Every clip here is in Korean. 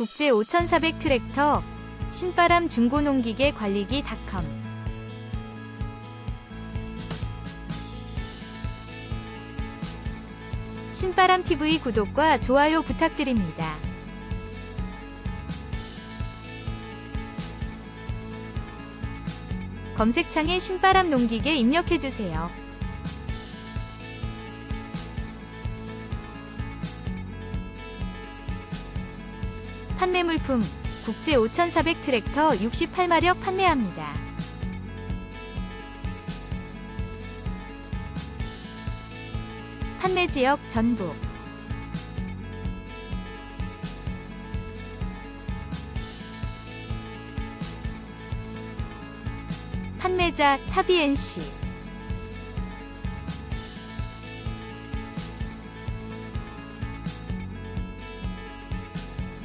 국제 5400 트랙터 신바람 중고농기계 관리기 닷컴 신바람 TV 구독과 좋아요 부탁드립니다. 검색창에 신바람 농기계 입력해주세요. 판매 물품 국제 5400 트랙터 68마력 판매합니다. 판매 지역 전북 판매자 타비엔씨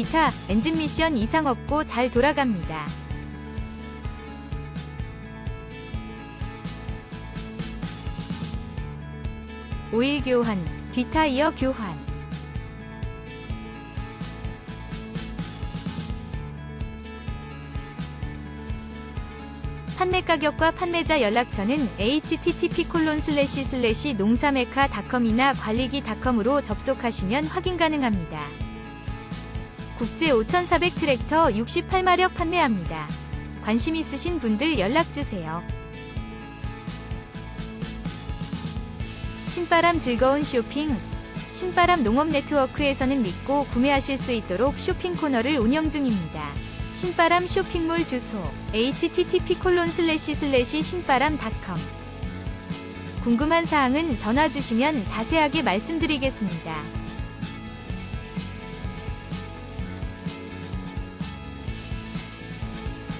기타, 엔진 미션 이상 없고 잘 돌아갑니다. 오일 교환, 뒷타이어 교환. 판매 가격과 판매자 연락처는 http 농사메카닷컴이나 관리기닷컴으로 접속하시면 확인 가능합니다. 국제 5400 트랙터 68마력 판매합니다. 관심 있으신 분들 연락주세요. 신바람 즐거운 쇼핑 신바람 농업 네트워크에서는 믿고 구매하실 수 있도록 쇼핑 코너를 운영 중입니다. 신바람 쇼핑몰 주소 http 콜론 슬래시 슬래시 신바람닷컴 궁금한 사항은 전화 주시면 자세하게 말씀드리겠습니다.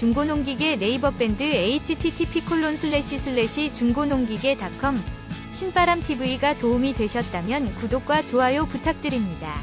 중고농기계 네이버 밴드 http 콜론 슬래시 슬래시 중고농기계닷컴 신바람TV가 도움이 되셨다면 구독과 좋아요 부탁드립니다.